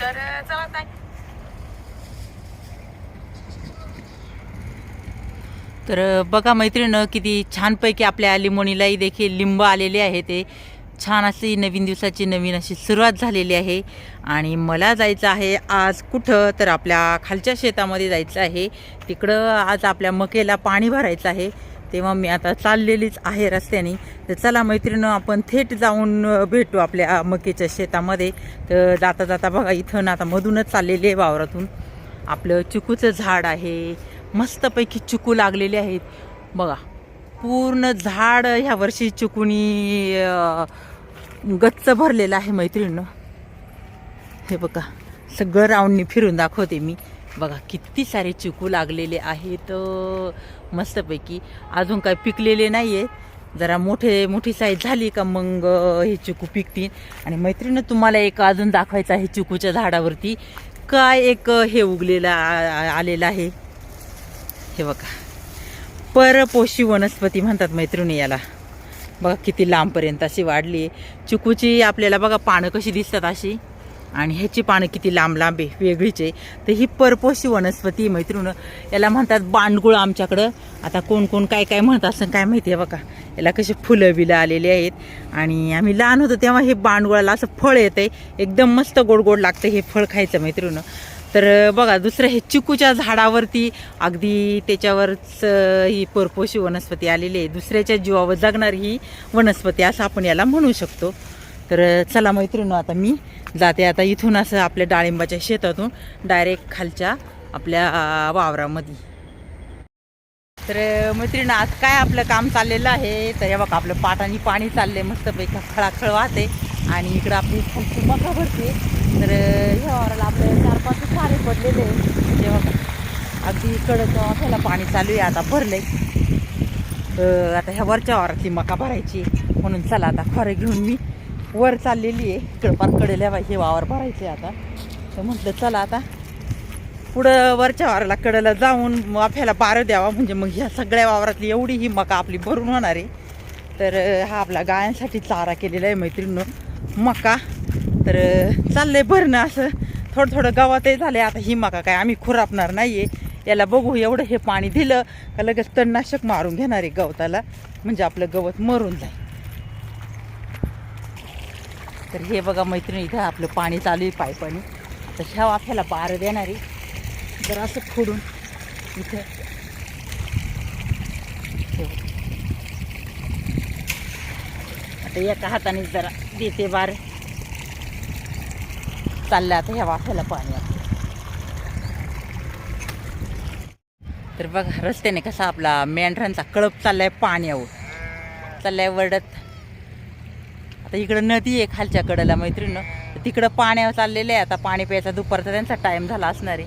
तर चला ताई तर बघा मैत्रिणं किती छानपैकी आपल्या लिंबोणीलाही देखील लिंब आलेले आहे ते. छान अशी नवीन दिवसाची नवीन अशी सुरुवात झालेली आहे. आणि मला जायचं आहे आज कुठं? तर आपल्या खालच्या शेतामध्ये जायचं आहे. तिकडं आज आपल्या मकेला पाणी भरायचं आहे. तेव्हा मी आता चाललेलीच आहे रस्त्याने. तर चला मैत्रिणं आपण थेट जाऊन भेटू आपल्या मकेच्या शेतामध्ये. तर जाता जाता बघा इथं ना आता मधूनच चाललेली आहे वावरातून. आपलं चिकूचं झाड आहे. मस्तपैकी चिकू लागलेले आहेत. बघा पूर्ण झाड ह्या वर्षी चिकूनी गच्च भरलेलं आहे मैत्रिणीनं. हे बघा सगळं राऊंडनी फिरून दाखवते मी. बघा किती सारे चिकू लागलेले आहेत मस्तपैकी. अजून काय पिकलेले नाही आहेत जरा मोठे मोठी साईज झाली का मग हे चिकू पिकतील. आणि मैत्रिणीनं तुम्हाला एक अजून दाखवायचं आहे चिकूच्या झाडावरती. काय एक हे उगलेलं आ- आलेलं आहे. हे बघा. परपोषी वनस्पती म्हणतात मैत्रिणी याला. बघा किती लांबपर्यंत अशी वाढली. आहे चिकूची आपल्याला बघा पानं कशी दिसतात अशी. आणि ह्याची पानं किती लांब लांब आहे वेगळीचे तर ही परपोषी वनस्पती मैत्रीण याला म्हणतात बांडगुळ आमच्याकडं. आता कोण कोण काय काय म्हणत असं काय माहिती आहे बघा. याला कशी फुलं बिलं आलेली आहेत. आणि आम्ही लहान होतो तेव्हा हे बांडगुळाला असं फळ येतं एकदम मस्त गोड गोड लागतं हे फळ खायचं मैत्रीण तर बघा दुसरं हे चिकूच्या झाडावरती अगदी त्याच्यावरच ही परपोशी वनस्पती आलेली आहे. दुसऱ्याच्या जीवावर जगणारी ही वनस्पती असं आपण याला म्हणू शकतो. तर चला मैत्रिणी आता मी जाते आता इथून असं आपल्या डाळिंबाच्या शेतातून डायरेक्ट खालच्या आपल्या वावरामध्ये. तर मैत्रिणी आज काय आपलं काम चाललेलं आहे? तर हे बघा आपलं पाटाने पाणी चाललंय मस्तपैकी खळाखळ वाहते आणि इकडं आपली खालची मका भरते. तर ह्या वावराला आपले चार पाच सारे पडलेले आहे. बघा अगदी कडक वाफ्याला पाणी चालू आहे आता भरलंय. तर आता ह्या वरच्या वावरातली मका भरायची म्हणून चला आता खरं घेऊन मी वर चाललेली आहे. इकडं पार कडेल्या बाई हे वावर भरायचे आता. तर म्हटलं चला आता पुढं वरच्या वाराला कडेला जाऊन वाफ्याला बारं द्यावा. म्हणजे मग ह्या सगळ्या वावरातली एवढी ही मका आपली भरून होणार आहे. तर हा आपला गायांसाठी चारा केलेला आहे मैत्रिणीनं. मका. तर चाललंय भरणं असं. थोडं थोडं गावातही झालं आता ही मका काय आम्ही खुरापणार आहे याला बघू एवढं हे पाणी दिलं का लगेच तणनाशक मारून घेणार आहे गवताला. म्हणजे आपलं गवत मरून जाईल. तर हे बघा मैत्रिणी इथं आपलं पाणी चालू आहे पायपाणी आता ह्या वाफ्याला बारं देणारी जर असं फोडून इथं आता एका हाताने जरा देते बार. चाललं आता ह्या वाफ्याला पाणी आपलं तर बघा रस्त्याने कसा आपला मेंढरांचा कळप चाललाय पाण्यावर. चाललाय वरडत. आता इकडं नदी आहे खालच्या कडेला मैत्रिणीनं तिकडं पाण्या चाललेलं आहे. आता पाणी प्यायचा दुपारचा त्यांचा टाइम झाला असणार आहे.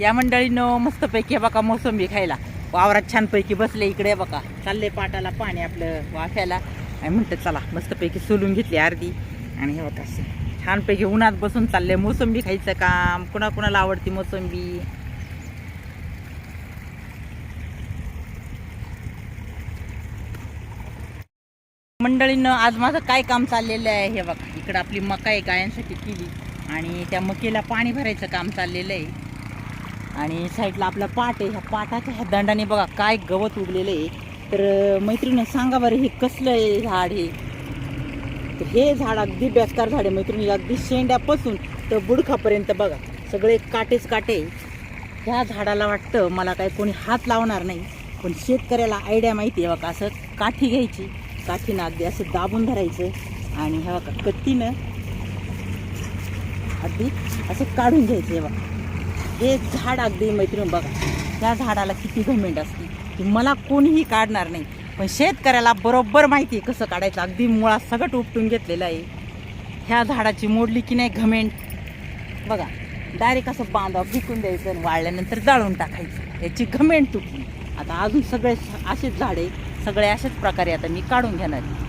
या मंडळीनं मस्तपैकी हे बघा मोसंबी खायला. वावरात छानपैकी बसले इकडे बघा. चालले पाटाला पाणी आपलं वाफ्याला आणि म्हणतं चला मस्तपैकी सोलून घेतली अर्धी. आणि हे बघा असं छानपैकी उन्हात बसून चालले मोसंबी खायचं काम. कुणा कुणाला आवडती मोसंबी? मंडळीनं आज माझं काय काम चाललेलं आहे हे बघा. इकडं आपली मका आहे गायांसाठी केली. आणि त्या मकेला पाणी भरायचं काम चाललेलं आहे. आणि साईडला आपला पाट आहे. ह्या पाटाच्या ह्या दंडाने बघा काय गवत उगलेलं आहे. तर अं, मैत्रिणी सांगा बरं हे कसलं आहे झाड हे? तर हे झाड अगदी बेकार झाड आहे मैत्रिणी अगदी शेंड्यापासून तर बुडखापर्यंत बघा. सगळे काटेच काटे ह्या झाडाला वाटतं मला काय कोणी हात लावणार नाही. पण शेतकऱ्याला आयडिया माहिती आहे बघा असं काठी घ्यायची. काठीनं अगदी असं दाबून धरायचं आणि ह्या कट्टीनं अगदी असं काढून घ्यायचं बा बघा. हे झाड अगदी मैत्रीण बघा त्या झाडाला किती घमेंट असते. की मला कोणीही काढणार नाही पण शेतकऱ्याला बरोबर माहिती आहे कसं काढायचं. अगदी मुळा सगट उपटून घेतलेलं आहे. ह्या झाडाची मोडली की नाही घमेंट? बघा डायरेक्ट असं बांधा फेकून द्यायचं आणि वाळल्यानंतर जाळून टाकायचं. याची घमेंट तुटली. आता अजून सगळे असेच झाडे सगळे अशाच प्रकारे आता मी काढून घेणार आहे.